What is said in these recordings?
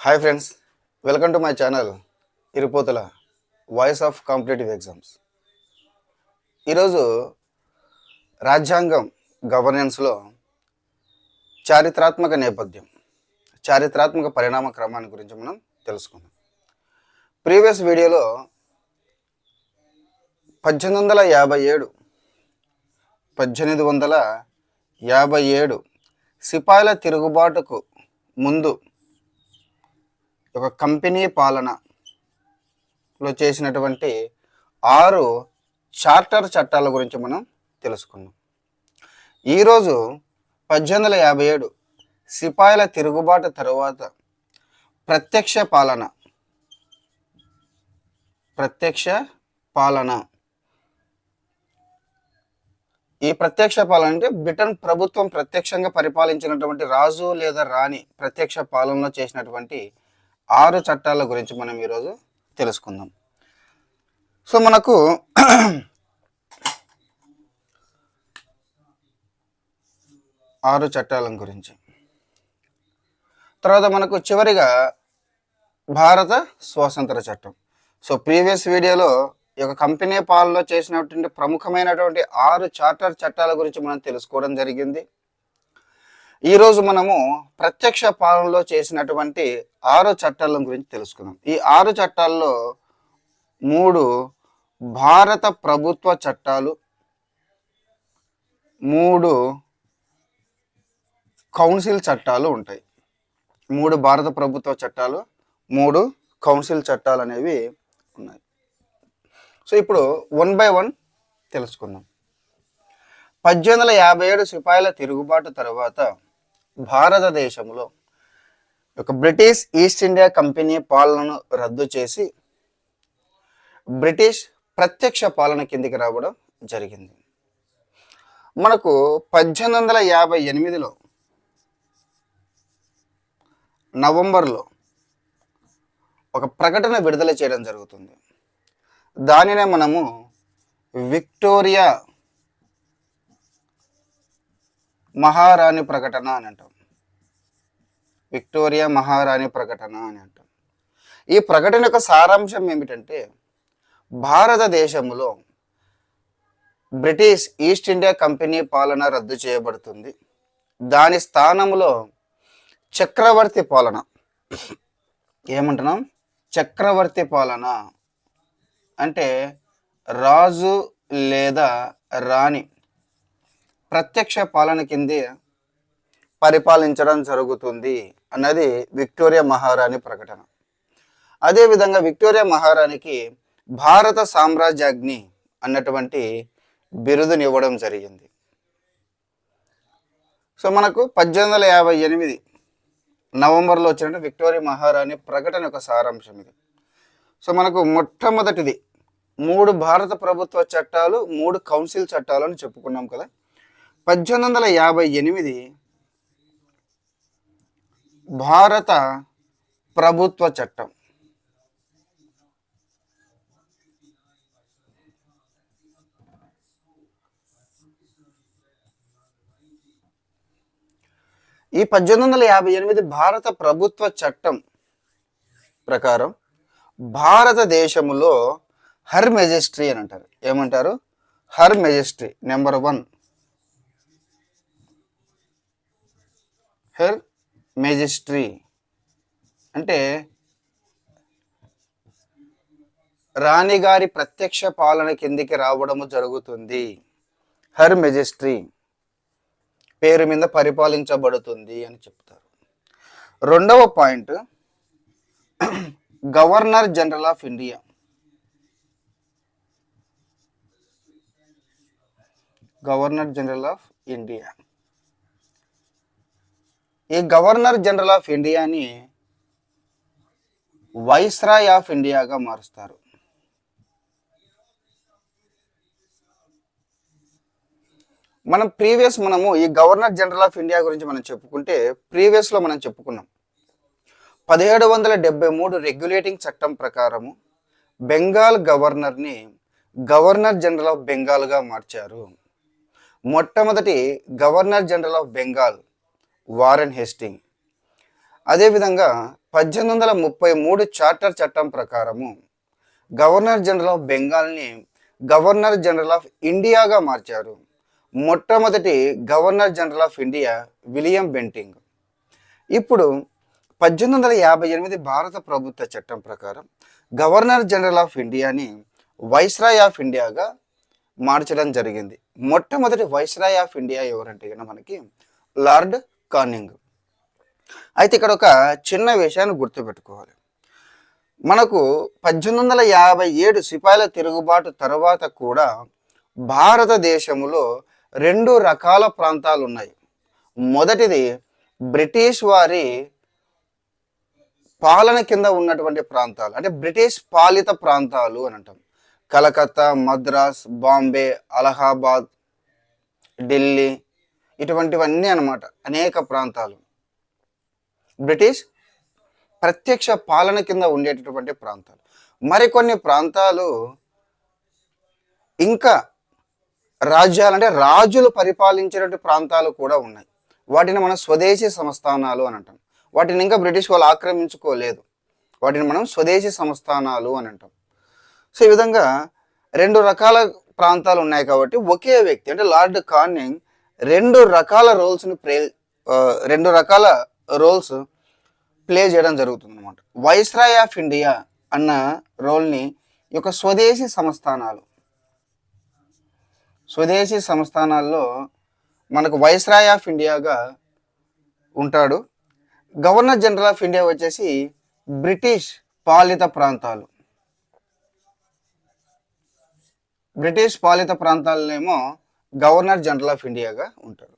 Hi friends welcome to my channel ఇరుపోతల voice of competitive exams ఈరోజు రాజ్యాంగం గవర్నెన్స్లో చారిత్రాత్మక నేపథ్యం చారిత్రాత్మక పరిణామ క్రమాన్ని గురించి మనం తెలుసుకుందాం. ప్రీవియస్ వీడియోలో పద్దెనిమిది వందల యాభై ఏడు పద్దెనిమిది వందల యాభై ఏడు సిపాయిల తిరుగుబాటుకు ముందు ఒక కంపెనీ పాలనలో చేసినటువంటి ఆరు చార్టర్ చట్టాల గురించి మనం తెలుసుకున్నాం ఈరోజు పద్దెనిమిది వందల యాభై ఏడు సిపాయిల తిరుగుబాటు తరువాత ప్రత్యక్ష పాలన ప్రత్యక్ష పాలన. ఈ ప్రత్యక్ష పాలన అంటే బ్రిటన్ ప్రభుత్వం ప్రత్యక్షంగా పరిపాలించినటువంటి రాజు లేదా రాణి ప్రత్యక్ష పాలనలో చేసినటువంటి ఆరు చట్టాల గురించి మనం ఈరోజు తెలుసుకుందాం. సో మనకు ఆరు చట్టాల గురించి. తర్వాత మనకు చివరిగా భారత స్వాతంత్ర చట్టం. సో ప్రీవియస్ వీడియోలో ఈ యొక్క కంపెనీ పాలలో చేసినటువంటి ప్రముఖమైనటువంటి ఆరు చార్టర్ చట్టాల గురించి మనం తెలుసుకోవడం జరిగింది. ఈరోజు మనము ప్రత్యక్ష పాలనలో చేసినటువంటి ఆరు చట్టాల గురించి తెలుసుకుందాం. ఈ ఆరు చట్టాల్లో మూడు భారత ప్రభుత్వ చట్టాలు మూడు కౌన్సిల్ చట్టాలు ఉంటాయి. మూడు భారత ప్రభుత్వ చట్టాలు మూడు కౌన్సిల్ చట్టాలు అనేవి ఉన్నాయి. సో ఇప్పుడు వన్ బై వన్ తెలుసుకుందాం. పద్దెనిమిది వందల యాభై ఏడు సిపాయిల తిరుగుబాటు తర్వాత భారతదేశంలో ఒక బ్రిటిష్ ఈస్ట్ ఇండియా కంపెనీ పాలనను రద్దు చేసి బ్రిటిష్ ప్రత్యక్ష పాలన కిందికి రావడం జరిగింది. మనకు పద్దెనిమిది వందల యాభై ఎనిమిదిలో నవంబర్లో ఒక ప్రకటన విడుదల చేయడం జరుగుతుంది. దానినే మనము విక్టోరియా మహారాణి ప్రకటన అని అంటాం. విక్టోరియా మహారాణి ప్రకటన అని అంటాం. ఈ ప్రకటన యొక్క సారాంశం ఏమిటంటే భారతదేశంలో బ్రిటిష్ ఈస్ట్ ఇండియా కంపెనీ పాలన రద్దు చేయబడుతుంది. దాని స్థానంలో చక్రవర్తి పాలన. ఏమంటున్నాం? చక్రవర్తి పాలన. అంటే రాజు లేదా రాణి. ప్రత్యక్ష పాలన కిందే పరిపాలించడం జరుగుతుంది అన్నది విక్టోరియా మహారాణి ప్రకటన. అదేవిధంగా విక్టోరియా మహారాణికి భారత సామ్రాజ్యాగ్ని అన్నటువంటి బిరుదునివ్వడం జరిగింది. సో మనకు పద్దెనిమిది వందల యాభై ఎనిమిది నవంబర్లో వచ్చిన విక్టోరియా మహారాణి ప్రకటన యొక్క సారాంశం ఇది. సో మనకు మొట్టమొదటిది మూడు భారత ప్రభుత్వ చట్టాలు మూడు కౌన్సిల్ చట్టాలు అని చెప్పుకున్నాం కదా. పద్దెనిమిది వందల యాభై ఎనిమిది భారత ప్రభుత్వ చట్టం. ఈ పద్దెనిమిది వందల యాభై ఎనిమిది భారత ప్రభుత్వ చట్టం ప్రకారం భారతదేశంలో హర్ మెజిస్ట్రీ అని అంటారు. ఏమంటారు? Her majesty number one. Her majesty అంటే రాణిగారి ప్రత్యక్ష పాలన కిందికి రావడము జరుగుతుంది. హర్ మెజిస్ట్రీ పేరు మీద పరిపాలించబడుతుంది అని చెప్తారు. రెండవ point governor general of India. Governor general of India. ఈ గవర్నర్ జనరల్ ఆఫ్ ఇండియాని వైస్రాయ్ ఆఫ్ ఇండియాగా మారుస్తారు. మనం ప్రీవియస్ మనము ఈ గవర్నర్ జనరల్ ఆఫ్ ఇండియా గురించి మనం చెప్పుకుంటే ప్రీవియస్లో మనం చెప్పుకున్నాం. పదిహేడు వందల డెబ్బై మూడు రెగ్యులేటింగ్ చట్టం ప్రకారము బెంగాల్ గవర్నర్ని గవర్నర్ జనరల్ ఆఫ్ బెంగాల్గా మార్చారు. మొట్టమొదటి governor general of Bengal Warren Hastings. అదేవిధంగా పద్దెనిమిది వందల ముప్పై మూడు చార్టర్ చట్టం ప్రకారము గవర్నర్ జనరల్ ఆఫ్ బెంగాల్ని గవర్నర్ జనరల్ ఆఫ్ ఇండియాగా మార్చారు. మొట్టమొదటి governor general of India William Bentinck. ఇప్పుడు పద్దెనిమిది వందల యాభై ఎనిమిది భారత ప్రభుత్వ చట్టం ప్రకారం గవర్నర్ జనరల్ ఆఫ్ ఇండియాని వైస్రాయ్ ఆఫ్ ఇండియాగా మార్చడం జరిగింది. మొట్టమొదటి వైస్రాయ్ ఆఫ్ ఇండియా ఎవరంటే మనకి లార్డ్ కానింగ్ అయితే ఇక్కడ ఒక చిన్న విషయాన్ని గుర్తుపెట్టుకోవాలి. మనకు పద్దెనిమిది వందల యాభై ఏడు సిపాయిల తిరుగుబాటు తర్వాత కూడా భారతదేశంలో రెండు రకాల ప్రాంతాలు ఉన్నాయి మొదటిది బ్రిటిష్ వారి పాలన కింద ఉన్నటువంటి ప్రాంతాలు. అంటే బ్రిటిష్ పాలిత ప్రాంతాలు అని అంటాం. కలకత్తా మద్రాస్ బాంబే అలహాబాద్ ఢిల్లీ ఇటువంటివన్నీ అనమాట అనేక ప్రాంతాలు. బ్రిటిష్ ప్రత్యక్ష పాలన కింద ఉండేటటువంటి ప్రాంతాలు. మరికొన్ని ప్రాంతాలు ఇంకా రాజ్యాలు అంటే రాజులు పరిపాలించినటువంటి ప్రాంతాలు కూడా ఉన్నాయి. వాటిని మనం స్వదేశీ సంస్థానాలు అని అంటాం. వాటిని ఇంకా బ్రిటిష్ వాళ్ళు ఆక్రమించుకోలేదు. వాటిని మనం స్వదేశీ సంస్థానాలు అని అంటాం. సో ఈ విధంగా రెండు రకాల ప్రాంతాలు ఉన్నాయి కాబట్టి ఒకే వ్యక్తి అంటే లార్డ్ కార్నింగ్ రెండు రకాల రోల్స్ని ప్లే రెండు రకాల రోల్స్ ప్లే చేయడం జరుగుతుంది అనమాట వైస్రాయ్ ఆఫ్ ఇండియా అన్న రోల్ని ఈ యొక్క స్వదేశీ సంస్థానాలు స్వదేశీ సంస్థానాల్లో మనకు వైస్రాయ్ ఆఫ్ ఇండియాగా ఉంటాడు. గవర్నర్ జనరల్ ఆఫ్ ఇండియా వచ్చేసి బ్రిటిష్ పాలిత ప్రాంతాలు. బ్రిటిష్ పాలిత ప్రాంతాలనేమో గవర్నర్ జనరల్ ఆఫ్ ఇండియాగా ఉంటాడు.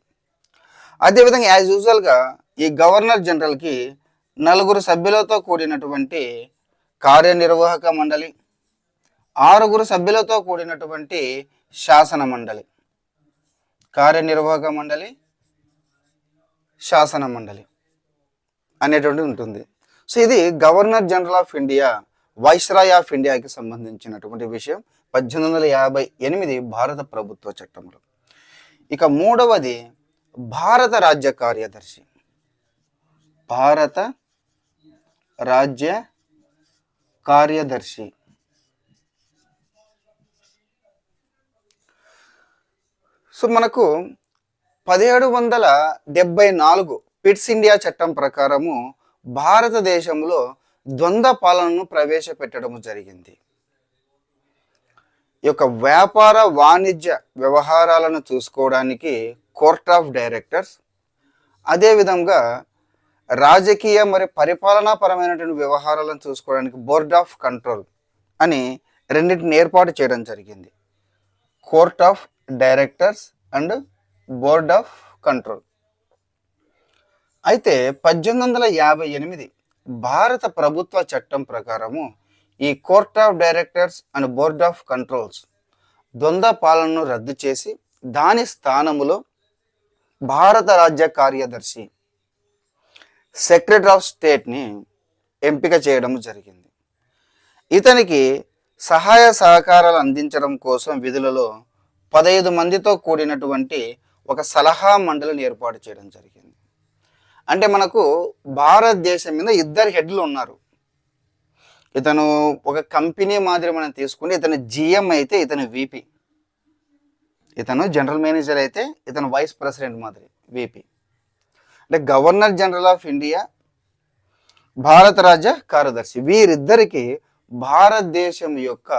అదేవిధంగా యాజ్ యూజువల్గా ఈ గవర్నర్ జనరల్కి నలుగురు సభ్యులతో కూడినటువంటి కార్యనిర్వాహక మండలి ఆరుగురు సభ్యులతో కూడినటువంటి శాసన మండలి కార్యనిర్వాహక మండలి శాసన మండలి అనేటువంటి ఉంటుంది. సో ఇది governor general of India viceroy of ఇండియాకి సంబంధించినటువంటి విషయం. పద్దెనిమిది వందల యాభై ఎనిమిది భారత ప్రభుత్వ చట్టంలో. ఇక మూడవది భారత రాజ్య కార్యదర్శి. భారత రాజ్య కార్యదర్శి. సో మనకు పదిహేడు వందల డెబ్బై నాలుగు పిట్స్ ఇండియా చట్టం ప్రకారము భారతదేశంలో ద్వంద్వ పాలనను ప్రవేశపెట్టడం జరిగింది. యొక్క వ్యాపార వాణిజ్య వ్యవహారాలను చూసుకోవడానికి కోర్ట్ ఆఫ్ డైరెక్టర్స్ అదేవిధంగా రాజకీయ మరియు పరిపాలనాపరమైనటువంటి వ్యవహారాలను చూసుకోవడానికి బోర్డ్ ఆఫ్ కంట్రోల్ అని రెండింటిని ఏర్పాటు చేయడం జరిగింది. Court of directors and board of control అయితే పద్దెనిమిది వందల యాభై ఎనిమిది భారత ప్రభుత్వ చట్టం ప్రకారము ఈ court of directors and board of controls ద్వంద్వ పాలనను రద్దు చేసి దాని స్థానములో భారత రాజ్య కార్యదర్శి సెక్రటరీ ఆఫ్ స్టేట్ని ఎంపిక చేయడం జరిగింది. ఇతనికి సహాయ సహకారాలు అందించడం కోసం విధులలో పదహైదు మందితో కూడినటువంటి ఒక సలహా మండలిని ఏర్పాటు చేయడం జరిగింది. అంటే మనకు భారతదేశం మీద ఇద్దరు హెడ్లు ఉన్నారు. ఇతను ఒక కంపెనీ మాదిరి మనం తీసుకుంటే ఇతను జిఎం అయితే ఇతను విపి ఇతను జనరల్ మేనేజర్ అయితే ఇతను వైస్ ప్రెసిడెంట్ మాదిరి విపి అంటే గవర్నర్ జనరల్ ఆఫ్ ఇండియా భారత రాజ్య కార్యదర్శి. వీరిద్దరికి భారతదేశం యొక్క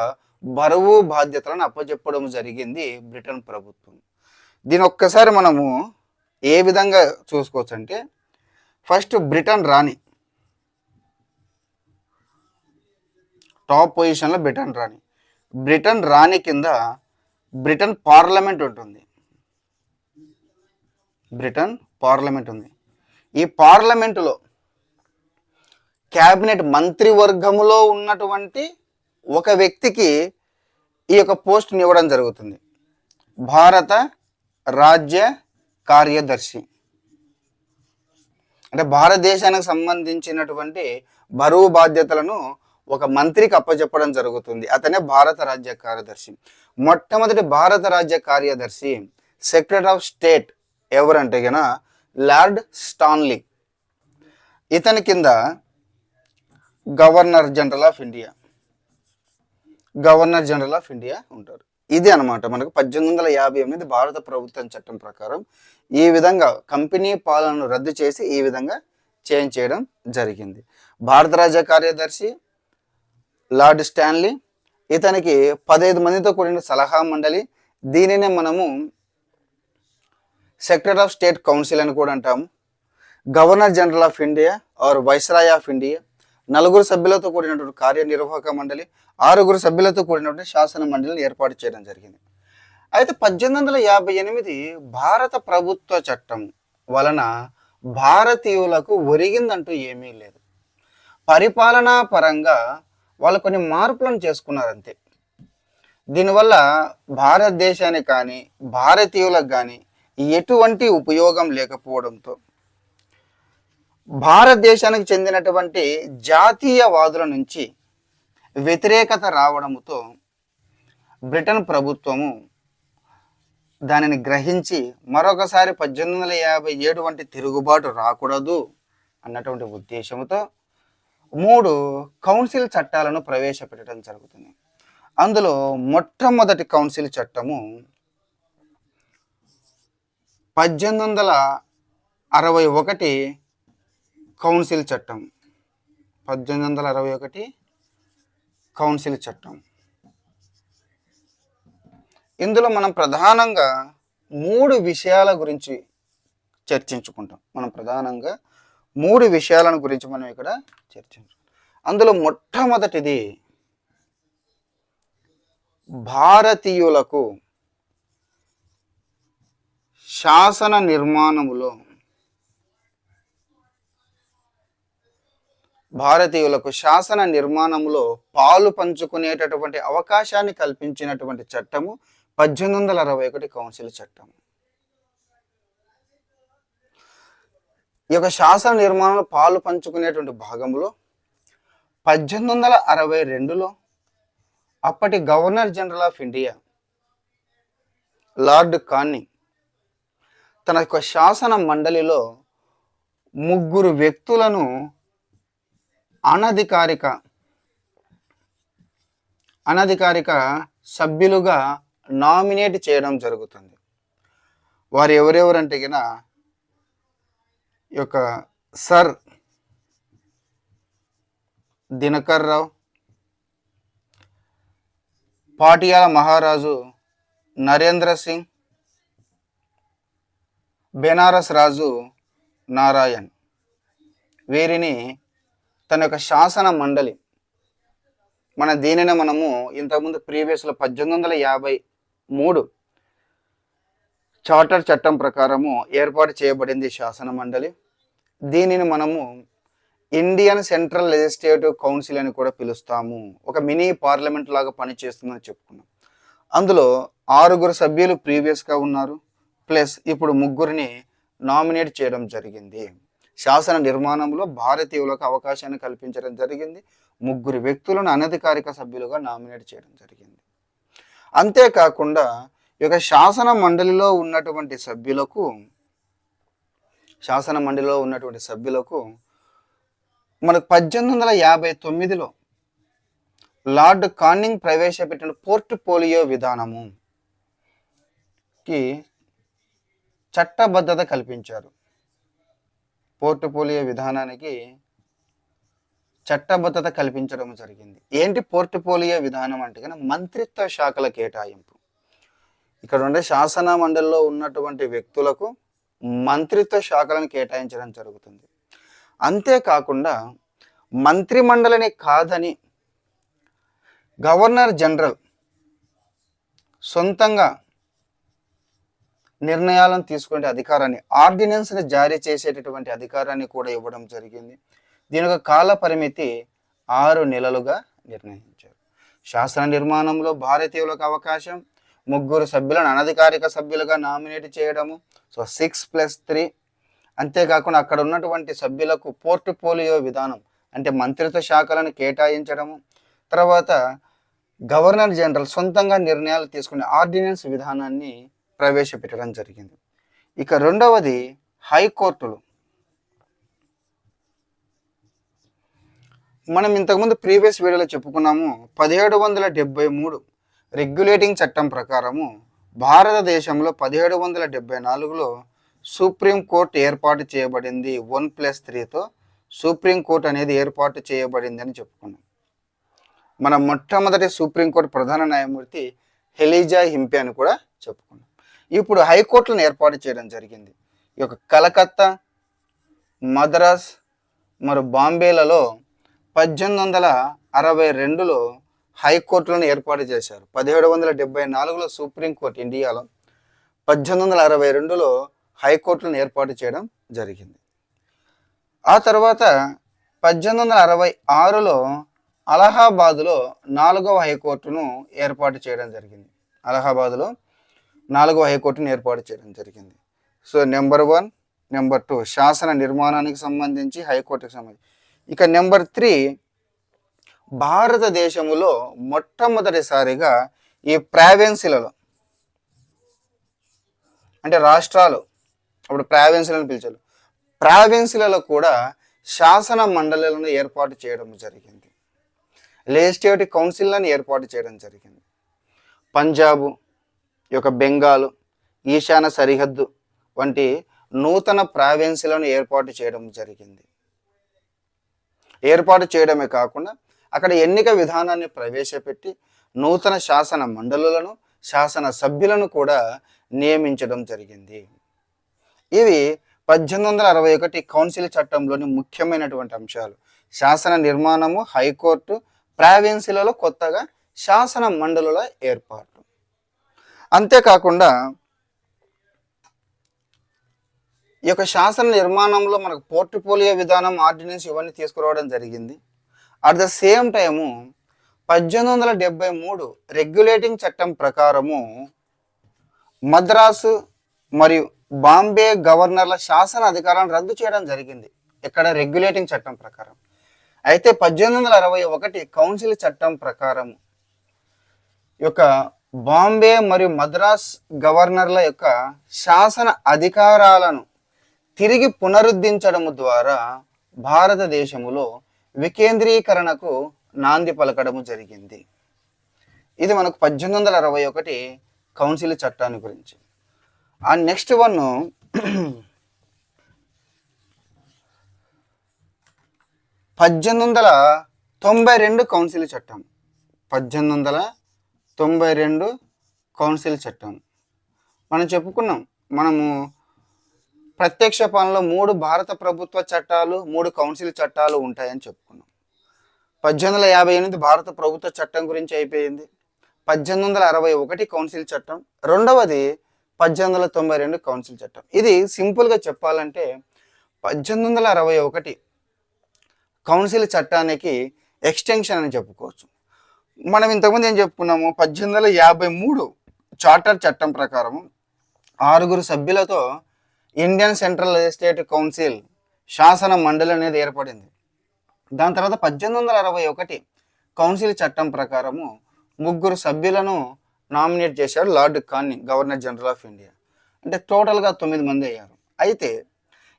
బరువు బాధ్యతలను అప్పచెప్పడం జరిగింది బ్రిటన్ ప్రభుత్వం. దీని ఒక్కసారి మనము ఏ విధంగా చూసుకోవచ్చు అంటే ఫస్ట్ బ్రిటన్ రాణి. టాప్ పొజిషన్లో బ్రిటన్ రాణి బ్రిటన్ రాణి కింద బ్రిటన్ పార్లమెంట్ ఉంటుంది. బ్రిటన్ పార్లమెంట్ ఉంది. ఈ పార్లమెంటులో క్యాబినెట్ మంత్రివర్గములో ఉన్నటువంటి ఒక వ్యక్తికి ఈ యొక్క పోస్ట్ని ఇవ్వడం జరుగుతుంది. భారత రాజ్య కార్యదర్శి. అంటే భారతదేశానికి సంబంధించినటువంటి బరువు బాధ్యతలను ఒక మంత్రికి అప్పచెప్పడం జరుగుతుంది. అతనే భారత రాజ్య కార్యదర్శి. మొట్టమొదటి భారత రాజ్య కార్యదర్శి సెక్రటరీ ఆఫ్ స్టేట్ ఎవరంటే గన లార్డ్ స్టాన్లీ. ఇతని కింద governor general of India governor general of India ఉంటారు. ఇది అన్నమాట మనకు పద్దెనిమిది వందల యాభై ఎనిమిది భారత ప్రభుత్వం చట్టం ప్రకారం ఈ విధంగా కంపెనీ పాలనను రద్దు చేసి ఈ విధంగా చేంజ్ చేయడం జరిగింది. భారత రాజ్య కార్యదర్శి లార్డ్ స్టాన్లీ. ఇతనికి పదహైదు మందితో కూడిన సలహా మండలి. దీనినే మనము సెక్రటరీ ఆఫ్ స్టేట్ కౌన్సిల్ అని కూడా అంటాము. Governor general of India or viceroy of India. నలుగురు సభ్యులతో కూడినటువంటి కార్యనిర్వాహక మండలి ఆరుగురు సభ్యులతో కూడినటువంటి శాసన మండలిని ఏర్పాటు చేయడం జరిగింది. అయితే పద్దెనిమిది వందల యాభై ఎనిమిది భారత ప్రభుత్వ చట్టం వలన భారతీయులకు ఒరిగిందంటూ ఏమీ లేదు. పరిపాలనా పరంగా వాళ్ళు కొన్ని మార్పులను చేసుకున్నారు అంతే దీనివల్ల భారతదేశానికి కానీ భారతీయులకు కానీ ఎటువంటి ఉపయోగం లేకపోవడంతో భారతదేశానికి చెందినటువంటి జాతీయవాదుల నుంచి వ్యతిరేకత రావడంతో బ్రిటన్ ప్రభుత్వము దానిని గ్రహించి మరొకసారి పద్దెనిమిది వందల యాభై ఏడు వంటి తిరుగుబాటు రాకూడదు అన్నటువంటి ఉద్దేశంతో మూడు కౌన్సిల్ చట్టాలను ప్రవేశపెట్టడం జరుగుతుంది. అందులో మొట్టమొదటి కౌన్సిల్ చట్టము పద్దెనిమిది వందల అరవై ఒకటి కౌన్సిల్ చట్టం. పద్దెనిమిది వందల అరవై ఒకటి కౌన్సిల్ చట్టం. ఇందులో మనం ప్రధానంగా మూడు విషయాల గురించి చర్చించుకుంటాం. మనం ప్రధానంగా మూడు విషయాలను గురించి మనం ఇక్కడ చర్చించాం. అందులో మొట్టమొదటిది భారతీయులకు శాసన నిర్మాణములో భారతీయులకు శాసన నిర్మాణంలో పాలు పంచుకునేటటువంటి అవకాశాన్ని కల్పించినటువంటి చట్టము పద్దెనిమిది వందల అరవై ఒకటి కౌన్సిల్ చట్టం ఈ యొక్క శాసన నిర్మాణంలో పాలు పంచుకునేటువంటి భాగంలో పద్దెనిమిది వందల అరవై రెండులో అప్పటి governor general of India lord కాన్ని తన యొక్క శాసన మండలిలో ముగ్గురు వ్యక్తులను అనధికారిక అనధికారిక సభ్యులుగా నామినేట్ చేయడం జరుగుతుంది. వారు ఎవరెవరంటే గిన యొక్క సర్ దినకర్ రావు పాటియాల మహారాజు నరేంద్ర సింగ్ బెనారస్ రాజు నారాయణ్. వీరిని తన యొక్క శాసన మండలి మన దీనిని మనము ఇంతకుముందు ప్రీవియస్లో పద్దెనిమిది వందల యాభై మూడు చార్టర్ చట్టం ప్రకారము ఏర్పాటు చేయబడింది శాసన మండలి. దీనిని మనము ఇండియన్ సెంట్రల్ లెజిస్లేటివ్ కౌన్సిల్ అని కూడా పిలుస్తాము. ఒక మినీ పార్లమెంట్ లాగా పనిచేస్తుందని చెప్పుకున్నాం. అందులో ఆరుగురు సభ్యులు ప్రీవియస్గా ఉన్నారు. ప్లస్ ఇప్పుడు ముగ్గురిని నామినేట్ చేయడం జరిగింది. శాసన నిర్మాణంలో భారతీయులకు అవకాశాన్ని కల్పించడం జరిగింది. ముగ్గురు వ్యక్తులను అనధికారిక సభ్యులుగా నామినేట్ చేయడం జరిగింది. అంతేకాకుండా ఈ యొక్క శాసన మండలిలో ఉన్నటువంటి సభ్యులకు శాసన మండలిలో ఉన్నటువంటి సభ్యులకు మనకు పద్దెనిమిది వందల యాభై తొమ్మిదిలో లార్డ్ కానింగ్ ప్రవేశపెట్టిన పోర్ట్ఫోలియో విధానము విధానముకి చట్టబద్ధత కల్పించారు. పోర్ట్ఫోలియో విధానానికి చట్టబద్ధత కల్పించడం జరిగింది. ఏంటి పోర్ట్ఫోలియో విధానం అంటే కానీ మంత్రిత్వ శాఖల కేటాయింపు. ఇక్కడ ఉండే శాసన మండలిలో ఉన్నటువంటి వ్యక్తులకు మంత్రిత్వ శాఖలను కేటాయించడం జరుగుతుంది. అంతేకాకుండా మంత్రిమండలిని కాదని గవర్నర్ జనరల్ సొంతంగా నిర్ణయాలను తీసుకునే అధికారాన్ని ఆర్డినెన్స్ని జారీ చేసేటటువంటి అధికారాన్ని కూడా ఇవ్వడం జరిగింది. దీని యొక్క కాల పరిమితి ఆరు నెలలుగా నిర్ణయించారు. శాసన నిర్మాణంలో భారతీయులకు అవకాశం ముగ్గురు సభ్యులను అనధికారిక సభ్యులుగా నామినేట్ చేయడము. సో సిక్స్ ప్లస్ త్రీ అంతేకాకుండా అక్కడ ఉన్నటువంటి సభ్యులకు పోర్ట్ఫోలియో విధానం అంటే మంత్రిత్వ శాఖలను కేటాయించడము. తర్వాత గవర్నర్ జనరల్ సొంతంగా నిర్ణయాలు తీసుకునే ఆర్డినెన్స్ విధానాన్ని ప్రవేశపెట్టడం జరిగింది. ఇక రెండవది హైకోర్టులు. మనం ఇంతకుముందు ప్రీవియస్ వీడియోలో చెప్పుకున్నాము పదిహేడు వందల డెబ్బై మూడు రెగ్యులేటింగ్ చట్టం ప్రకారము భారతదేశంలో పదిహేడు వందల డెబ్బై నాలుగులో సుప్రీంకోర్టు ఏర్పాటు చేయబడింది. వన్ ప్లస్ త్రీతో సుప్రీంకోర్టు అనేది ఏర్పాటు చేయబడింది అని చెప్పుకున్నాం. మన మొట్టమొదటి సుప్రీంకోర్టు ప్రధాన న్యాయమూర్తి హెలీజా హింపే అని కూడా చెప్పుకున్నాం. ఇప్పుడు హైకోర్టులను ఏర్పాటు చేయడం జరిగింది. ఈ యొక్క కలకత్తా మద్రాస్ మరియు బాంబేలలో పద్దెనిమిది వందల అరవై రెండులో హైకోర్టులను ఏర్పాటు చేశారు. పదిహేడు వందల డెబ్బై నాలుగులో సుప్రీంకోర్టు ఇండియాలో పద్దెనిమిది వందల అరవై రెండులో హైకోర్టులను ఏర్పాటు చేయడం జరిగింది. ఆ తర్వాత పద్దెనిమిది వందల అరవై ఆరులో అలహాబాదులో నాలుగవ హైకోర్టును ఏర్పాటు చేయడం జరిగింది. అలహాబాద్లో నాలుగవ హైకోర్టును ఏర్పాటు చేయడం జరిగింది. So number one number two శాసన నిర్మాణానికి సంబంధించి హైకోర్టుకి సంబంధించి. ఇక నెంబర్ త్రీ భారతదేశములో మొట్టమొదటిసారిగా ఈ ప్రావెన్సీలలో అంటే రాష్ట్రాలు అప్పుడు ప్రావెన్సీలను పిలిచారు. ప్రావెన్సీలలో కూడా శాసన మండలిలను ఏర్పాటు చేయడం జరిగింది. లెజిస్లేటివ్ కౌన్సిల్లను ఏర్పాటు చేయడం జరిగింది. పంజాబు ఈ యొక్క బెంగాలు ఈశాన సరిహద్దు వంటి నూతన ప్రావెన్సీలను ఏర్పాటు చేయడం జరిగింది. ఏర్పాటు చేయడమే కాకుండా అక్కడ ఎన్నిక విధానాన్ని ప్రవేశపెట్టి నూతన శాసన మండలులను శాసన సభ్యులను కూడా నియమించడం జరిగింది. ఇవి పద్దెనిమిది వందల అరవై ఒకటి కౌన్సిల్ చట్టంలోని ముఖ్యమైనటువంటి అంశాలు. శాసన నిర్మాణము హైకోర్టు ప్రావిన్సీలలో కొత్తగా శాసన మండలుల ఏర్పాటు. అంతేకాకుండా ఈ యొక్క శాసన నిర్మాణంలో మనకు పోర్ట్ఫోలియో విధానం ఆర్డినెన్స్ ఇవన్నీ తీసుకురావడం జరిగింది. అట్ ద సేమ్ టైము పద్దెనిమిది వందల డెబ్బై మూడు రెగ్యులేటింగ్ చట్టం ప్రకారము మద్రాసు మరియు బాంబే గవర్నర్ల శాసన అధికారాన్ని రద్దు చేయడం జరిగింది. ఇక్కడ రెగ్యులేటింగ్ చట్టం ప్రకారం. అయితే పద్దెనిమిది వందల అరవై ఒకటి కౌన్సిల్ చట్టం ప్రకారం యొక్క బాంబే మరియు మద్రాస్ గవర్నర్ల యొక్క శాసన అధికారాలను తిరిగి పునరుద్ధరించడం ద్వారా భారతదేశములో వికేంద్రీకరణకు నాంది పలకడము జరిగింది. ఇది మనకు పద్దెనిమిది వందల అరవై ఒకటి కౌన్సిల్ చట్టాన్ని గురించి. ఆ నెక్స్ట్ వన్ పద్దెనిమిది వందల తొంభై రెండు కౌన్సిల్ చట్టం. పద్దెనిమిది వందల తొంభై రెండు కౌన్సిల్ చట్టం. మనం చెప్పుకున్నాం మనము ప్రత్యక్ష పాలనలో మూడు భారత ప్రభుత్వ చట్టాలు మూడు కౌన్సిల్ చట్టాలు ఉంటాయని చెప్పుకున్నాం. పద్దెనిమిది వందల యాభై ఎనిమిది భారత ప్రభుత్వ చట్టం గురించి అయిపోయింది. పద్దెనిమిది వందల అరవై ఒకటి కౌన్సిల్ చట్టం. రెండవది పద్దెనిమిది వందల తొంభై రెండు కౌన్సిల్ చట్టం. ఇది సింపుల్గా చెప్పాలంటే పద్దెనిమిది వందల అరవై ఒకటి కౌన్సిల్ చట్టానికి ఎక్స్టెన్షన్ అని చెప్పుకోవచ్చు. మనం ఇంతకుముందు ఏం చెప్పుకున్నాము? పద్దెనిమిది వందల యాభై మూడు చార్టర్ చట్టం ప్రకారం ఆరుగురు సభ్యులతో ఇండియన్ సెంట్రల్ లెజిస్లేటివ్ కౌన్సిల్ శాసన మండలి అనేది ఏర్పడింది. దాని తర్వాత పద్దెనిమిది వందల అరవై ఒకటి కౌన్సిల్ చట్టం ప్రకారము ముగ్గురు సభ్యులను నామినేట్ చేశాడు లార్డ్ కాన్ని గవర్నర్ జనరల్ ఆఫ్ ఇండియా. అంటే టోటల్గా తొమ్మిది మంది అయ్యారు. అయితే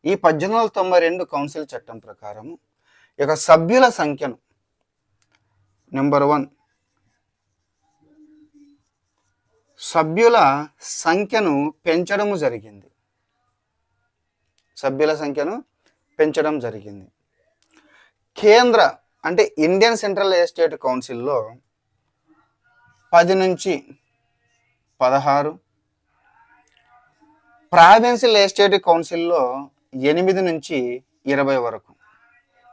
ఈ పద్దెనిమిది వందల తొంభై రెండు కౌన్సిల్ చట్టం ప్రకారము ఈ యొక్క సభ్యుల సంఖ్యను నెంబర్ వన్ సభ్యుల సంఖ్యను పెంచడము జరిగింది. సభ్యుల సంఖ్యను పెంచడం జరిగింది. కేంద్ర అంటే ఇండియన్ సెంట్రల్ ఎస్టేట్ కౌన్సిల్లో పది నుంచి పదహారు ప్రావిన్షియల్ ఎస్టేట్ కౌన్సిల్లో ఎనిమిది నుంచి ఇరవై వరకు.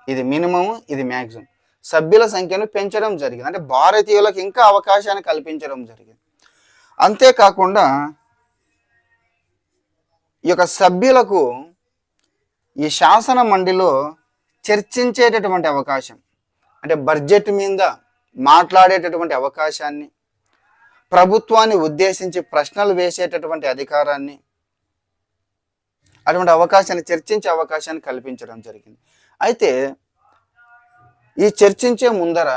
ఇది మినిమము ఇది మ్యాక్సిమం సభ్యుల సంఖ్యను పెంచడం జరిగింది. అంటే భారతీయులకు ఇంకా అవకాశాన్ని కల్పించడం జరిగింది. అంతేకాకుండా ఈ యొక్క సభ్యులకు ఈ శాసన మండలిలో చర్చించేటటువంటి అవకాశం అంటే బడ్జెట్ మీద మాట్లాడేటటువంటి అవకాశాన్ని ప్రభుత్వాన్ని ఉద్దేశించి ప్రశ్నలు వేసేటటువంటి అధికారాన్ని అటువంటి అవకాశాన్ని చర్చించే అవకాశాన్ని కల్పించడం జరిగింది. అయితే ఈ చర్చించే ముందర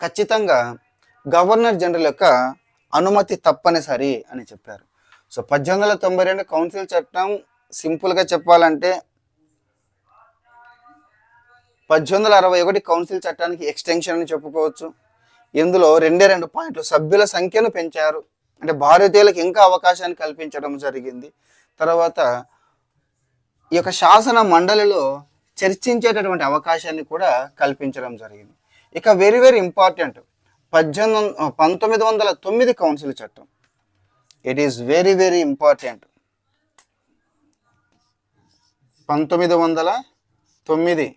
ఖచ్చితంగా గవర్నర్ జనరల్ యొక్క అనుమతి తప్పనిసరి అని చెప్పారు. సో పద్దెనిమిది వందల తొంభై రెండు కౌన్సిల్ చట్టం సింపుల్గా చెప్పాలంటే పద్దెనిమిది వందల అరవై ఒకటి కౌన్సిల్ చట్టానికి ఎక్స్టెన్షన్ అని చెప్పుకోవచ్చు. ఇందులో రెండే రెండు పాయింట్లు. సభ్యుల సంఖ్యను పెంచారు. అంటే భారతీయులకు ఇంకా అవకాశాన్ని కల్పించడం జరిగింది. తర్వాత ఈ యొక్క శాసన మండలిలో చర్చించేటటువంటి అవకాశాన్ని కూడా కల్పించడం జరిగింది. ఇక వెరీ వెరీ ఇంపార్టెంట్ పద్దెనిమిది పంతొమ్మిది వందల తొమ్మిది కౌన్సిల్ చట్టం. It is very very important పంతొమ్మిది వందల తొమ్మిది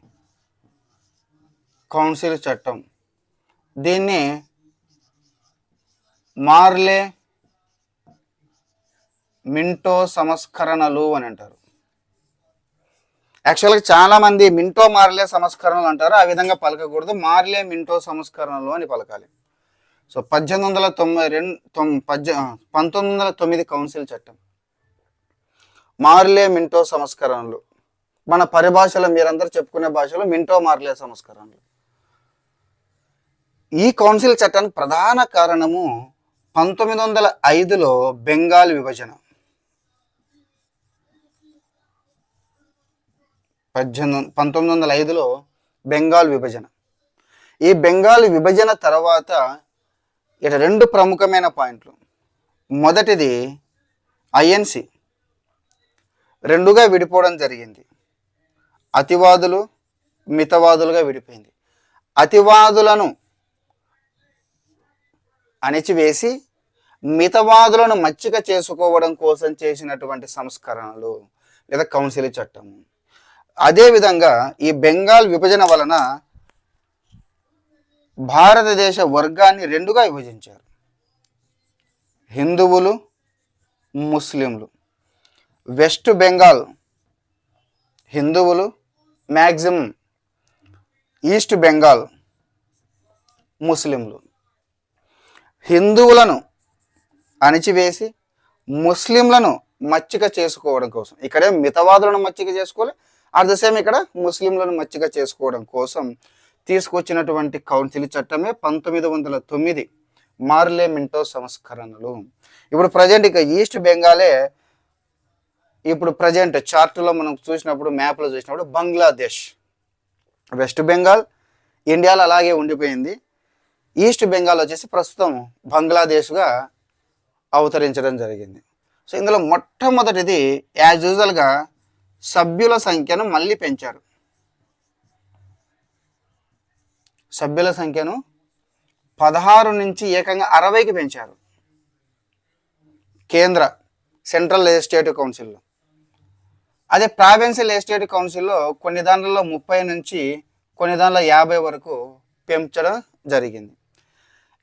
కౌన్సిల్ చట్టం. దీన్ని మార్లే మింటో సంస్కరణలు అని అంటారు. యాక్చువల్గా చాలామంది మింటో మార్లే సంస్కరణలు అంటారు. ఆ విధంగా పలకకూడదు. మార్లే మింటో సంస్కరణలు అని పలకాలి. సో పద్దెనిమిది వందల తొంభై రెండు పద్దె పంతొమ్మిది వందల తొమ్మిది కౌన్సిల్ చట్టం. మార్లే మింటో సంస్కరణలు. మన పరిభాషలో మీరందరూ చెప్పుకునే భాషలో మింటో మార్లే సంస్కరణలు. ఈ కౌన్సిల్ చట్టానికి ప్రధాన కారణము పంతొమ్మిది వందల ఐదులో బెంగాల్ విభజన. పద్దెనిమిది పంతొమ్మిది వందల ఐదులో బెంగాల్ విభజన. ఈ బెంగాల్ విభజన తర్వాత ఇట రెండు ప్రముఖమైన పాయింట్లు. మొదటిది ఐఎన్సి రెండుగా విడిపోవడం జరిగింది. అతివాదులు మితవాదులుగా విడిపోయింది. అతివాదులను అణిచివేసి మితవాదులను మచ్చిక చేసుకోవడం కోసం చేసినటువంటి సంస్కరణలు లేదా కౌన్సిల్ చట్టము అదేవిధంగా ఈ బెంగాల్ విభజన వలన భారతదేశ వర్గాన్ని రెండుగా విభజించారు. హిందువులు ముస్లింలు. వెస్ట్ బెంగాల్ హిందువులు మ్యాక్సిమం ఈస్ట్ బెంగాల్ ముస్లింలు. హిందువులను అణిచివేసి ముస్లింలను మచ్చిక చేసుకోవడం కోసం. ఇక్కడే మితవాదులను మచ్చిక చేసుకోవాలి. అట్ ద సేమ్ ఇక్కడ ముస్లింలను మచ్చిక చేసుకోవడం కోసం తీసుకొచ్చినటువంటి కౌన్సిల్ చట్టమే పంతొమ్మిది వందల తొమ్మిది మార్లే మింటో సంస్కరణలు. ఇప్పుడు ప్రజెంట్ ఇక ఈస్ట్ బెంగాలే ఇప్పుడు ప్రజెంట్ చార్ట్లో మనం చూసినప్పుడు మ్యాప్లో చూసినప్పుడు బంగ్లాదేశ్ వెస్ట్ బెంగాల్ ఇండియాలో అలాగే ఉండిపోయింది. ఈస్ట్ బెంగాల్ వచ్చేసి ప్రస్తుతం బంగ్లాదేశ్గా అవతరించడం జరిగింది. సో ఇందులో మొట్టమొదటిది యాజ్ యూజువల్గా సభ్యుల సంఖ్యను మళ్ళీ పెంచారు. సభ్యుల సంఖ్యను పదహారు నుంచి ఏకంగా అరవైకి పెంచారు. కేంద్ర సెంట్రల్ లెజిస్లేటివ్ కౌన్సిల్లో అదే ప్రావిన్షియల్ ఎస్టేట్ కౌన్సిల్లో కొన్ని దాంట్లో ముప్పై నుంచి కొన్ని దాంట్లో యాభై వరకు పెంచడం జరిగింది.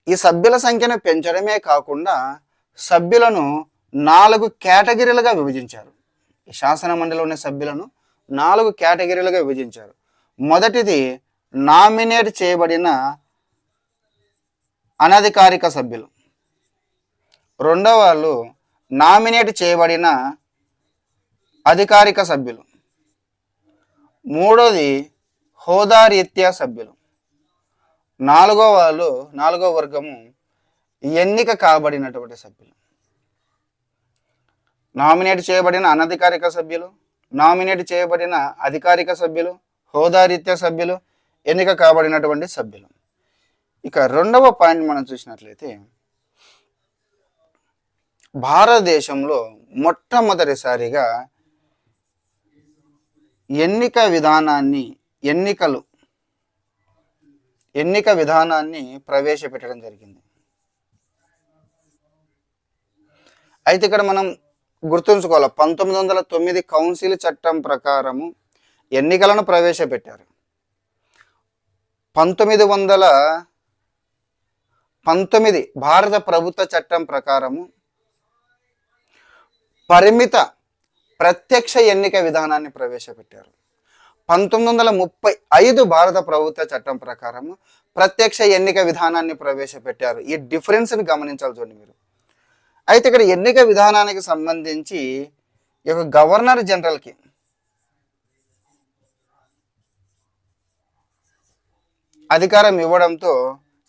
ఈ సభ్యుల సంఖ్యను పెంచడమే కాకుండా సభ్యులను నాలుగు కేటగిరీలుగా విభజించారు. ఈ శాసన మండలిలోని సభ్యులను నాలుగు కేటగిరీలుగా విభజించారు. మొదటిది నామినేట్ చేయబడిన అనధికారిక సభ్యులు. రెండవ వాళ్ళు నామినేట్ చేయబడిన అధికారిక సభ్యులు. మూడోది హోదారీత్యా సభ్యులు. నాలుగో వాళ్ళు నాలుగో వర్గము ఎన్నిక కాబడినటువంటి సభ్యులు. నామినేట్ చేయబడిన అనధికారిక సభ్యులు నామినేట్ చేయబడిన అధికారిక సభ్యులు హోదారీత్య సభ్యులు ఎన్నిక కాబడినటువంటి సభ్యులు. ఇక రెండవ పాయింట్ మనం చూసినట్లయితే భారతదేశంలో మొట్టమొదటిసారిగా ఎన్నిక విధానాన్ని ఎన్నికలు ఎన్నిక విధానాన్ని ప్రవేశపెట్టడం జరిగింది. అయితే ఇక్కడ మనం గుర్తుంచుకోవాలి పంతొమ్మిది వందల తొమ్మిది కౌన్సిల్ చట్టం ప్రకారము ఎన్నికలను ప్రవేశపెట్టారు. పంతొమ్మిది వందల పంతొమ్మిది భారత ప్రభుత్వ చట్టం ప్రకారము పరిమిత ప్రత్యక్ష ఎన్నిక విధానాన్ని ప్రవేశపెట్టారు. పంతొమ్మిది వందల ముప్పై ఐదు భారత ప్రభుత్వ చట్టం ప్రకారము ప్రత్యక్ష ఎన్నిక విధానాన్ని ప్రవేశపెట్టారు. ఈ డిఫరెన్స్ని గమనించాలి చూడండి మీరు. అయితే ఇక్కడ ఎన్నిక విధానానికి సంబంధించి ఈ యొక్క గవర్నర్ జనరల్కి అధికారం ఇవ్వడంతో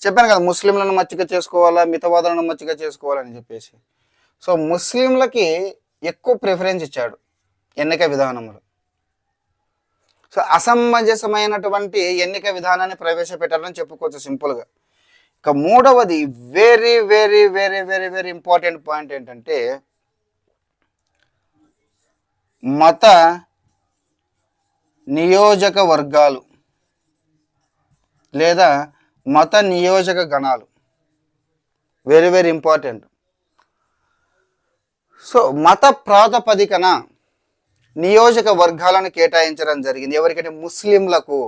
చెప్పాను కదా ముస్లింలను మచ్చిక చేసుకోవాలా మితవాదులను మచ్చిక చేసుకోవాలని చెప్పేసి. సో ముస్లింలకి ఎక్కువ ప్రిఫరెన్స్ ఇచ్చాడు ఎన్నిక విధానంలో సో అసమంజసమైనటువంటి ఎన్నిక విధానాన్ని ప్రవేశపెట్టాలని చెప్పుకోవచ్చు సింపుల్గా. ఇక మూడవది very very very very very important point ఏంటంటే మత నియోజకవర్గాలు లేదా మత నియోజక గణాలు. వెరీ వెరీ ఇంపార్టెంట్ సో మత ప్రాతిపదికన నియోజకవర్గాలను కేటాయించడం జరిగింది. ఎవరికంటే ముస్లింలకు.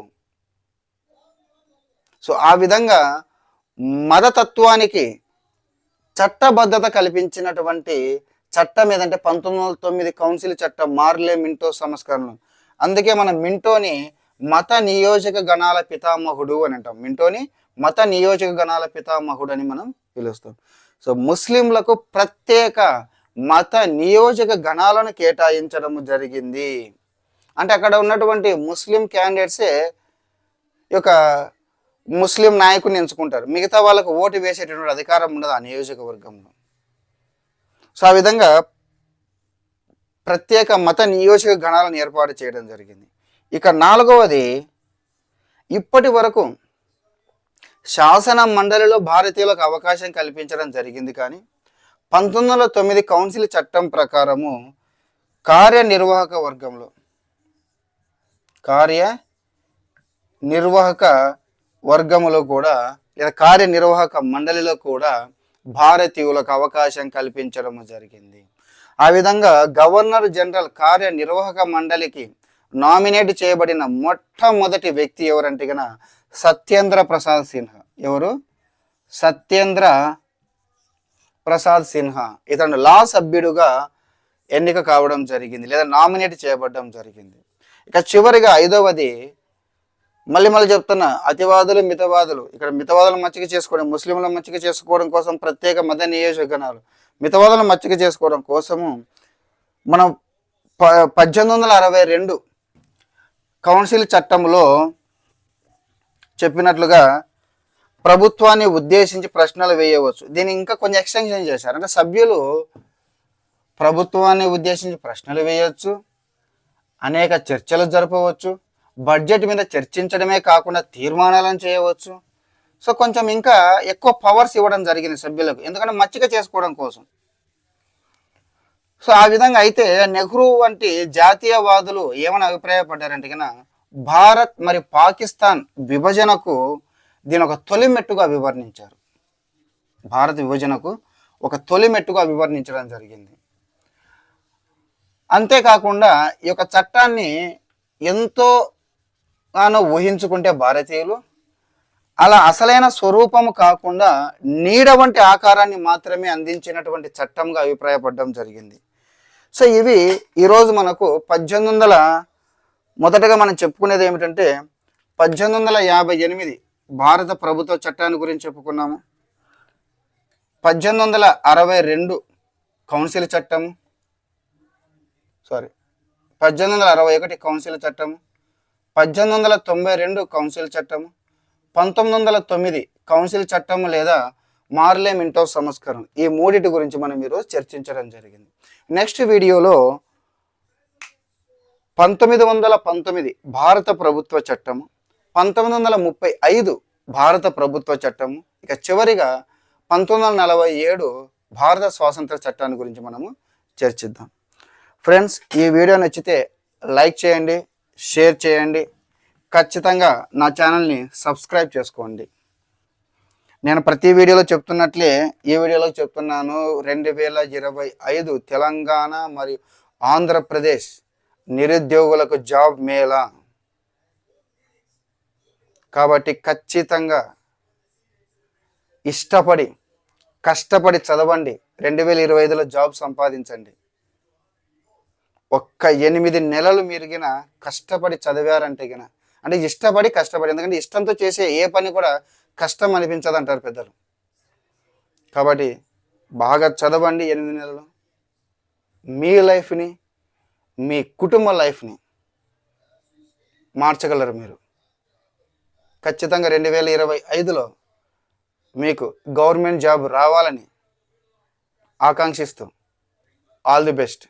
సో ఆ విధంగా మతతత్వానికి చట్టబద్ధత కల్పించినటువంటి చట్టం ఏదంటే పంతొమ్మిది వందల తొమ్మిది కౌన్సిల్ చట్టం మార్లే మింటో సంస్కరణలు. అందుకే మనం మింటోని మత నియోజక గణాల పితామహుడు అని అంటాం. మింటోని మత నియోజక గణాల పితామహుడు అని మనం పిలుస్తాం. సో ముస్లింలకు ప్రత్యేక మత నియోజక గణాలను కేటాయించడం జరిగింది. అంటే అక్కడ ఉన్నటువంటి ముస్లిం క్యాండిడేట్సే ఒక యొక్క ముస్లిం నాయకుని ఎంచుకుంటారు. మిగతా వాళ్ళకు ఓటు వేసేటటువంటి అధికారం ఉండదు ఆ నియోజకవర్గంలో? సో ఆ విధంగా ప్రత్యేక మత నియోజక గణాలను ఏర్పాటు చేయడం జరిగింది. ఇక నాలుగవది ఇప్పటి వరకు శాసన మండలిలో భారతీయులకు అవకాశం కల్పించడం జరిగింది కానీ పంతొమ్మిది వందల తొమ్మిది కౌన్సిల్ చట్టం ప్రకారము కార్యనిర్వాహక వర్గంలో కార్య నిర్వాహక వర్గములో కూడా లేదా కార్యనిర్వాహక మండలిలో కూడా భారతీయులకు అవకాశం కల్పించడం జరిగింది. ఆ విధంగా గవర్నర్ జనరల్ కార్యనిర్వాహక మండలికి నామినేట్ చేయబడిన మొట్టమొదటి వ్యక్తి ఎవరంటే గన సత్యేంద్ర ప్రసాద్ సిన్హా. ఎవరు? సత్యేంద్ర ప్రసాద్ సిన్హా ఇతను లా సభ్యుడుగా ఎన్నిక కావడం జరిగింది లేదా నామినేట్ చేయబడడం జరిగింది. ఇక చివరిగా ఐదవది మళ్ళీ మళ్ళీ చెప్తున్నా అతివాదులు మితవాదులు. ఇక్కడ మితవాదులు మచ్చిక చేసుకోవడం ముస్లింల మచ్చిక చేసుకోవడం కోసం ప్రత్యేక మత నియోజకగణాలు మితవాదులను మచ్చిక చేసుకోవడం కోసము మనం ప పద్దెనిమిది వందల అరవై రెండు కౌన్సిల్ చట్టంలో చెప్పినట్లుగా ప్రభుత్వాన్ని ఉద్దేశించి ప్రశ్నలు వేయవచ్చు. దీన్ని ఇంకా కొంచెం ఎక్స్టెన్షన్ చేశారు. అంటే సభ్యులు ప్రభుత్వాన్ని ఉద్దేశించి ప్రశ్నలు వేయవచ్చు అనేక చర్చలు జరపవచ్చు బడ్జెట్ మీద చర్చించడమే కాకుండా తీర్మానాలను చేయవచ్చు. సో కొంచెం ఇంకా ఎక్కువ పవర్స్ ఇవ్వడం జరిగింది సభ్యులకు. ఎందుకంటే మచ్చిక చేసుకోవడం కోసం. సో ఆ విధంగా అయితే నెహ్రూ వంటి జాతీయవాదులు ఏమైనా అభిప్రాయపడ్డారంటే భారత్ మరి పాకిస్తాన్ విభజనకు దీని ఒక తొలి మెట్టుగా వివర్ణించారు భారత విభజనకు ఒక తొలి మెట్టుగా వివర్ణించడం జరిగింది. అంతేకాకుండా ఈ యొక్క చట్టాన్ని ఎంతో గానో ఊహించుకుంటే భారతీయులు అలా అసలైన స్వరూపము కాకుండా నీడ వంటి ఆకారాన్ని మాత్రమే అందించినటువంటి చట్టంగా అభిప్రాయపడడం జరిగింది. సో ఇవి ఈరోజు మనకు పద్దెనిమిది వందల మొదటగా మనం చెప్పుకునేది ఏమిటంటే పద్దెనిమిది వందల యాభై ఎనిమిది భారత ప్రభుత్వ చట్టాన్ని గురించి చెప్పుకున్నాము. పద్దెనిమిది వందల అరవై రెండు కౌన్సిల్ చట్టము. సారీ పద్దెనిమిది వందల అరవై ఒకటి కౌన్సిల్ చట్టము. పద్దెనిమిది వందల తొంభై రెండు కౌన్సిల్ చట్టము. పంతొమ్మిది వందల తొమ్మిది కౌన్సిల్ చట్టము లేదా మార్లే మింటో సంస్కరణ. ఈ మూడిటి గురించి మనం ఈరోజు చర్చించడం జరిగింది. నెక్స్ట్ వీడియోలో పంతొమ్మిది వందల పంతొమ్మిది భారత ప్రభుత్వ చట్టము. పంతొమ్మిది వందల ముప్పై ఐదు భారత ప్రభుత్వ చట్టము ఇక చివరిగా పంతొమ్మిది వందల నలభై ఏడు భారత స్వాతంత్ర చట్టాన్ని గురించి మనము చర్చిద్దాం. ఫ్రెండ్స్ ఈ వీడియో నచ్చితే లైక్ చేయండి షేర్ చేయండి ఖచ్చితంగా నా ఛానల్ని సబ్స్క్రైబ్ చేసుకోండి. నేను ప్రతి వీడియోలో చెప్తున్నట్లే ఈ వీడియోలో చెప్తున్నాను రెండు వేల ఇరవై ఐదు తెలంగాణ మరియు ఆంధ్రప్రదేశ్ నిరుద్యోగులకు జాబ్ మేళా. కాబట్టి ఖచ్చితంగా ఇష్టపడి కష్టపడి చదవండి. రెండు వేల ఇరవై ఐదులో జాబ్ సంపాదించండి. ఒక్క ఎనిమిది నెలలు మీరుగిన కష్టపడి చదివారంటే గిన అంటే ఇష్టపడి కష్టపడి ఎందుకంటే ఇష్టంతో చేసే ఏ పని కూడా కష్టం అనిపించదు అంటారు పెద్దలు. కాబట్టి బాగా చదవండి ఎనిమిది నెలలు. మీ లైఫ్ని మీ కుటుంబ లైఫ్ని మార్చగలరు మీరు. ఖచ్చితంగా రెండు వేల ఇరవై ఐదులో మీకు గవర్నమెంట్ జాబ్ రావాలని ఆకాంక్షిస్తూ ఆల్ ది బెస్ట్.